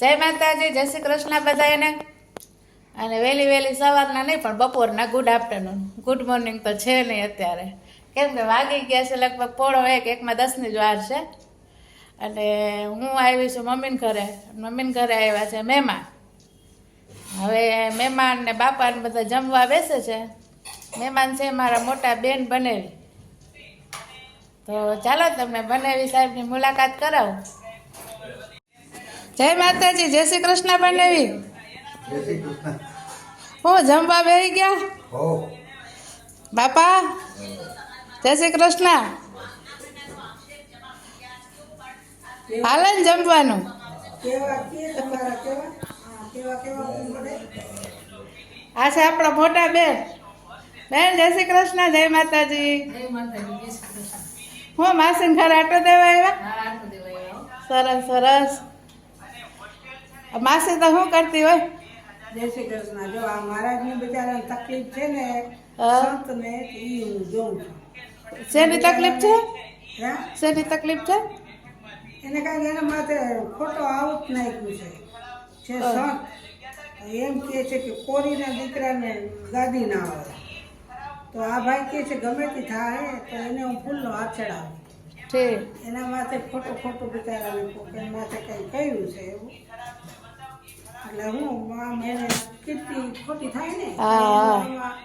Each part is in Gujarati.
જય માતાજી, જય શ્રી કૃષ્ણ બધાને અને વહેલી વહેલી સવારના નહીં, પણ બપોરના ગુડ આફ્ટરનૂન ગુડ મોર્નિંગ તો છે નહીં અત્યારે. કેમ કે વાગી ગયા છે લગભગ પોળો એક, એકમાં દસની જ વાર છે. અને હું આવી છું મમ્મીને ઘરે. મમ્મીને ઘરે આવ્યા છે મહેમાન. હવે મહેમાન ને બાપાને બધા જમવા બેસે છે. મહેમાન છે મારા મોટા બેન બનેવી. તો ચાલો તમને બનેવી સાહેબની મુલાકાત કરાવું. જય માતાજી જય શ્રી કૃષ્ણ શ્રી હું જમવા બેહી ગયા? બાપા જય શ્રી કૃષ્ણ. હાલે ને જમવાનું? કેવા કે તમારા કેવા? હા, કેવા કેવા પડે આ છે આપણા મોટા બેન. બેન જય શ્રી કૃષ્ણ જય માતાજી. હું માસીને ઘરે આટો દેવા આવ્યા? સરસ સરસ. માસી તો શું કરતી હોય? જય શ્રી કૃષ્ણ. જો આ મહારાજને બિચારાને તકલીફ છે ને સંત સંતને ઈ હું જોઉં છું. શેની તકલીફ છે? હે? શેની તકલીફ છે? એને કાંઈક એના માથે ખોટો આવું જ નાખ્યું છે. છે સંત એમ કહે છે કે કોરીના દીકરાને ગાદી ના આવે તો આ ભાઈ કહે છે ગમે તે થાય તો એને હું ફૂલનો હાથ ચડાવું. એના માટે ખોટું ખોટું બિચારાને માથે કંઈ કહ્યું છે એવું. હું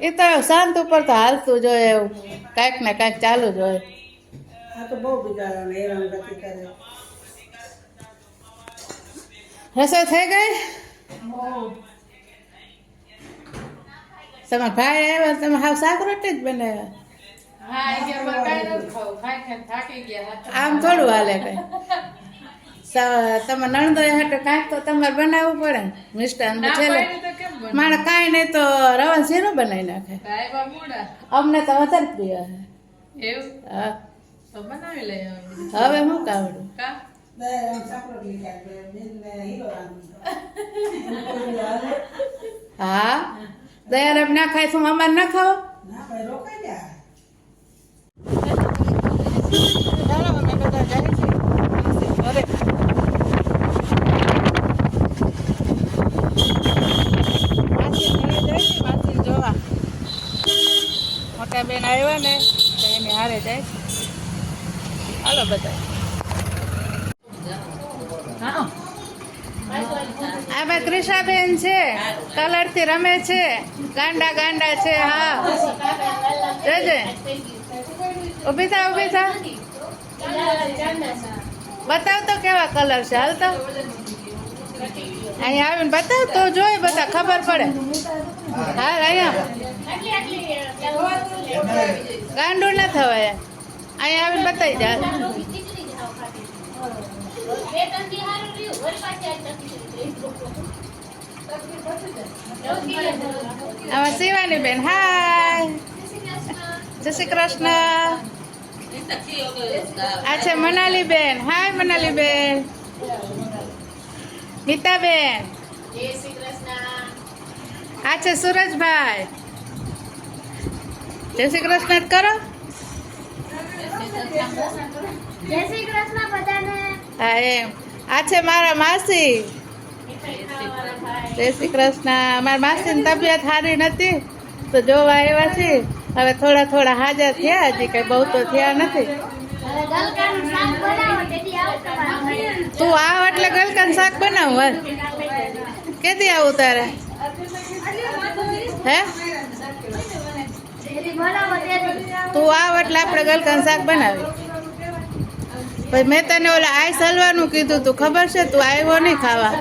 એ તો શાંત ઉપર તો હાલતું જોઈએ એવું. કાંઈક ને કાંઈક ચાલુ જ હોય. આ તો બહુ બિચારાને હેરાન ગતિ કરે. રસોઈ થઈ ગઈ? તમારા ભાઈ આવ્યા? તમે હાવ શાક રોટી જ બનાવ્યા? આમ થોડું હાલે કઈ. સ- તમે નણંદો હાટે કાંઈક તો તમારે બનાવવું પડે ને. મિષ્ટાન છેલ્લે માણે કાંઈ નહીં તો રવા શીરો બનાવી નાખે? અમને તો વધારે પ્રિય છે. હવે હું કાવડું? હા? દયારામ ના ખાય તો અમારે ના ખાવો ના ભાઈ રોકાઈ જાય ચાલો અમે બધા જાય છે ઘરે માસી ઘરે જાય છે માસી જોવા મોટા બેન આવ્યા ને તો એની હારે જાય છે હાલો બધા આ ભાઈ ક્રિષાબેન છે કલરથી રમે છે. ગાંડા ગાંડા છે, હા. જજે. ઊભી થા ઊભી થા. બતાવ તો કેવા કલર છે, હાલ તો. અહીંયા આવીને બતાવ તો જોઈ બધા, ખબર પડે. હા અહીંયા. ગાંડું ના થવાય. અહીંયા આવીને બતાવી દે, હાલ. આમાં શિવાની બેન હાય. જય શ્રી કૃષ્ણ. આ છે મનાલી બેન હાય મનાલી બેન ગીતા બેન આ છે સુરજભાઈ. જય શ્રી કૃષ્ણ કરો. જય શ્રી કૃષ્ણ બધાને. હા એમ. આ છે મારા માસી. જય શ્રી કૃષ્ણ. મારા માસીની તબિયત સારી નથી, તો જોવા આવ્યા છે. હવે થોડા થોડા હાજર થયા, હજી કઈ બહુ તો થયા નથી. તું આવ એટલે ગલકન શાક બનાવ કેદી આવું તારે? હે. તું આવ એટલે આપણે ગલકન શાક બનાવી પછી મેં તને ઓલા આઈસ હલવાનું કીધું તું, ખબર છે? તું આવ્યો નહીં ખાવા.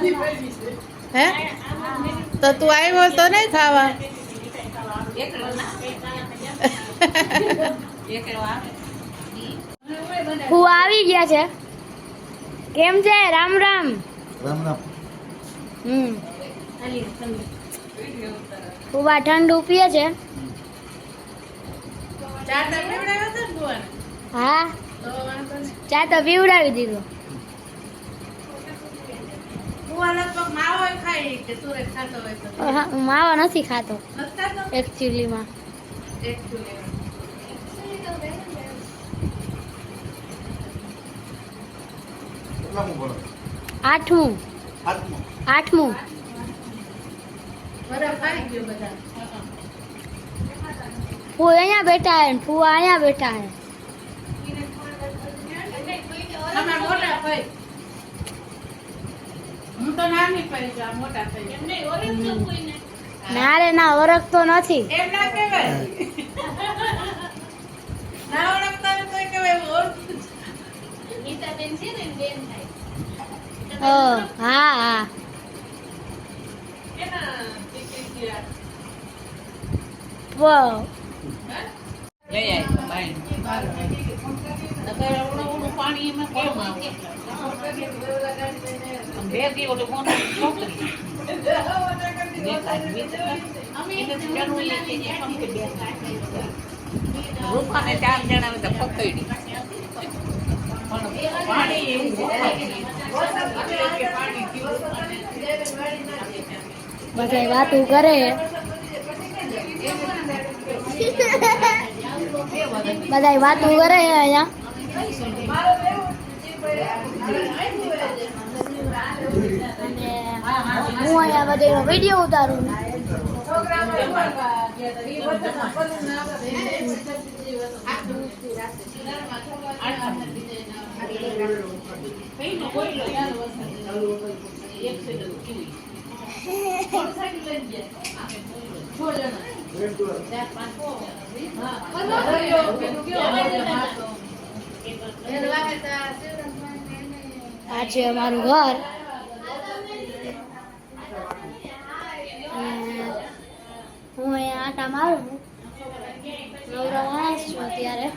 હે? તો તું આવ્યો તો નહીં ખાવા? હું આવી ગયા છે. કેમ છે? રામ રામ. રામ રામ. હમ. ફુવા ઠંડ ઉપીએ છે. ચા તો પીવડાવ્યો હતો હા. ચા તો પીવડાવી દીધો બુઆ લગભગ માવો ખાય કે તું એ ખાતો હોય તો હા, માવો નથી ખાતો. નથી ખાતો એકચ્યુઅલીમાં આઠમું. આઠમું. બરફ આવી ગયો બધા. ફૂ અહીંયા બેઠા હે અહીંયા બેઠા હે. મોટા ભાઈ. હું તો નાની પડી આ મોટા કોઈને. ના રે ના ઓળખતો નથી. એમ ના કહેવાય. ના ઓળખતા હોય તોય કહેવાય હું ઓળખું છું. ઓ હા હા. વો રૂપાને ચાર જણા તો પકડી. પણ પાણી એવું બધા વાતું કરે. બધા વાતું કરે અહીંયા. હું અહીંયા બધે વીડિયો ઉતારું. આ છે અમારું ઘર. હું અહીંયા આટા મારું છું. માણસ છું અત્યારે.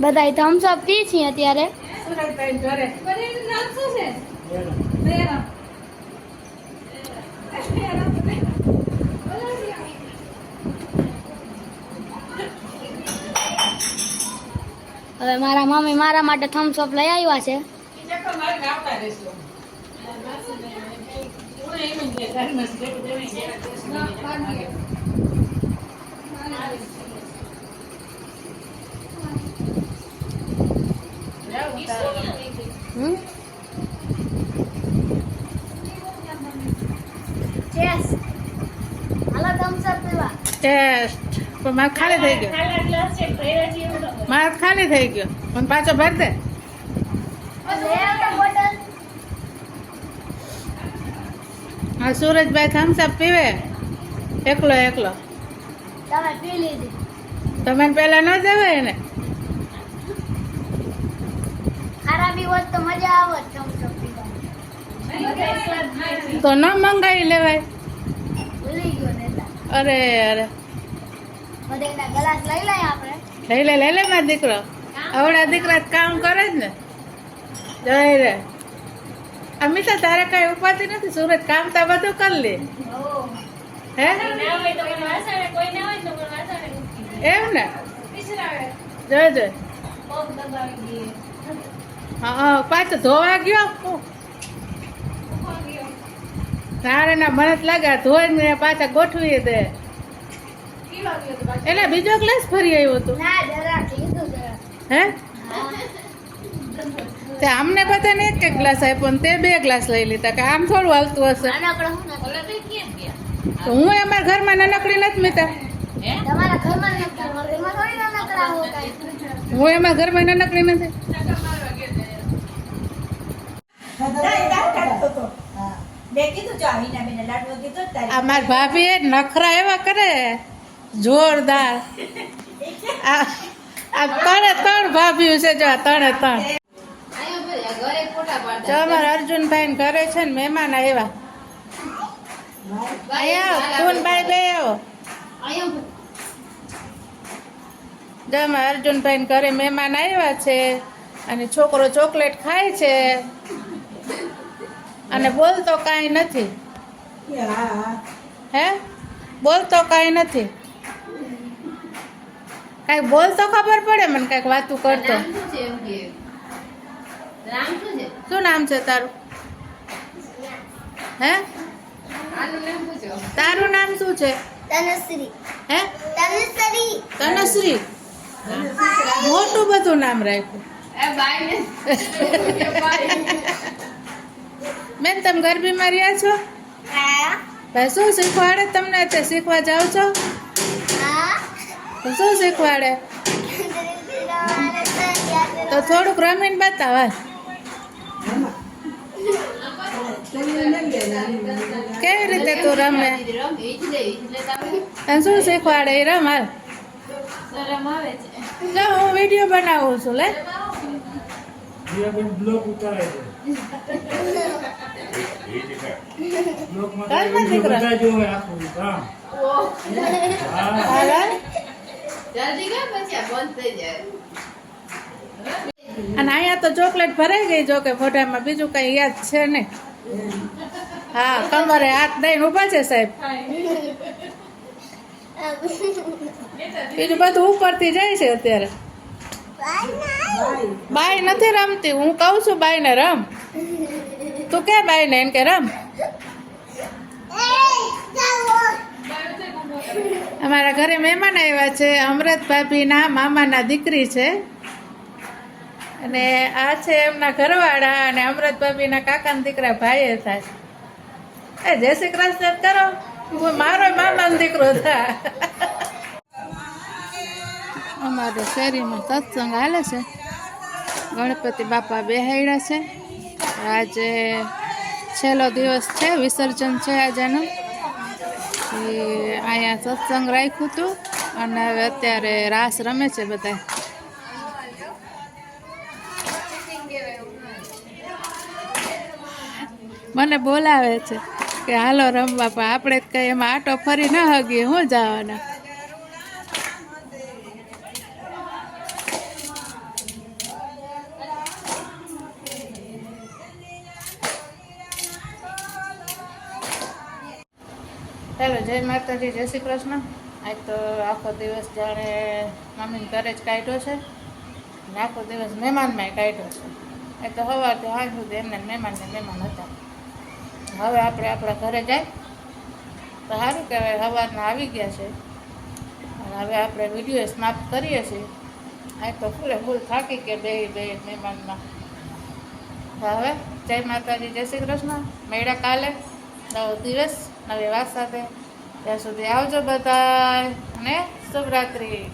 બધા થમ્સ અપ પી છીએ અત્યારે. ઘરે? હવે મારા મમ્મી મારા માટે થમ્સ અપ લઈ આવ્યા છે. હમ ચેસ હાલો થમ્સ અપ પીવા ટેસ્ટ પણ મારે ખાલી થઈ ગયો. મારે ખાલી થઈ ગયો. પણ પાછો ભર દે. હા સુરજભાઈ થમ્સ અપ પીવે? એકલો એકલો. તમે પેલા ન દેવાય ને ખરાબી હોત તો મજા આવત તો ન મંગાવી લેવાય. અરે અરે. લઈ લઈએ આપણે. લઈ લે લઈ લે મારા દીકરો. આવડા દીકરા તો કામ કરે જ ને. જય રે. અમિતા તારે કઈ ઉપાધિ નથી? સુરત કામ તા બધું કરી લે. હે? એમ ને? જય જય. હા હા પાછો ધોવા ગયો. તારે ના મને જ લાગે આ ધોઈને પાછા ગોઠવી દે એટલે બીજો ક્લાસ ફરી આવ્યો તું ના જરાક લીધું જરાક હે? તે આમને બધાને એક એક ગ્લાસ આપ્યો ને તે બે ગ્લાસ લઈ લીધા કે આમ થોડું હાલતું હશે. નાનકડો હું નથી તો હું અમારા ઘરમાં નાનકડી નથી મીતા. હું? એમાં ઘરમાં નાનકડી નથી. આ મારી ભાભી એ નખરા એવા કરે. જોરદાર. આ ત્રણે ત્રણ ભાભીઓ છે જો ત્રણે ત્રણ જો અમારા અર્જુનભાઈ ઘરે છે ને મહેમાન આવ્યા. અહીંયા બે આવો. જો અમારા અર્જુનભાઈ ઘરે મહેમાન આવ્યા છે અને છોકરો ચોકલેટ ખાય છે. અને બોલતો કાંઈ નથી. હે? બોલતો કાંઈ નથી. કાંઈક બોલતો ખબર પડે મને કાંઈક વાતું કરતો. શું નામ છે તારું? હે? તારું નામ શું છે? તનશ્રી હે? તનશ્રી તનશ્રી મોટું બધું નામ રાખ્યું. બેન તમે ગરબીમાં રહ્યા છો? હા. ભાઈ શું શીખવાડે? તમને તે શીખવા જાઓ છો? શું શીખવાડે? તો થોડુંક રમીને બતાવ કેવી રીતે તું રમે? તને શું શીખવાડે? એ રમ હાલ. હું વીડિયો બનાવું છું લે. બ્લોક ઉતારે છે. અને અહીંયા તો ચોકલેટ ભરાઈ ગઈ જો કે મોઢામાં બીજું કઈ યાદ છે નહીં. હા કમરે હાથ દઈને ઊભા છે સાહેબ. બીજું બધું ઉપરથી જાય છે અત્યારે. બાઈ નથી રમતી. હું કહું છું બાઈને રમ. તું કે બાઈને? એમ કે રમ. અમારા ઘરે મહેમાન આવ્યા છે. અમૃત ભાભીના મામાના દીકરી છે. અને આ છે એમના ઘરવાળા અને અમૃત ભાભીના કાકાના દીકરા ભાઈએ થાય. એ જય શ્રી કૃષ્ણ, કરો. મારો મામાનો દીકરો થાય. અમારે શેરીમાં સત્સંગ હાલે છે. ગણપતિ બાપા બેહાડ્યા છે. આજે છેલ્લો દિવસ છે, વિસર્જન છે આજેનું. અહીંયા સત્સંગ રાખ્યું હતું અને હવે અત્યારે રાસ રમે છે બધા મને બોલાવે છે કે હાલો રમવા, પણ આપણે જ કંઈ એમાં આટો ફરી ન હગીએ, હું જવાના? ચાલો જય માતાજી, જય શ્રી કૃષ્ણ. આજ તો આખો દિવસ જાણે મમ્મીને ઘરે જ કાઢ્યો છે ને આખો દિવસ મહેમાનમાં કાઢ્યો છે. એ તો સવારથી સાંજ સુધી એમને મહેમાન ને મહેમાન હતા. હવે આપણે આપણા ઘરે જાય. તો સારું કહેવાય, સવારના આવી ગયા છે. અને હવે આપણે વીડિયો સમાપ્ત કરીએ છીએ. આજ તો ફૂલે ફૂલ થાકી કે બે બે મહેમાનમાં. હવે જય માતાજી, જય શ્રી કૃષ્ણ. મેળા કાલે નવો દિવસ. નવી વાત સાથે ત્યાં સુધી આવજો બધા અને શુભરાત્રી.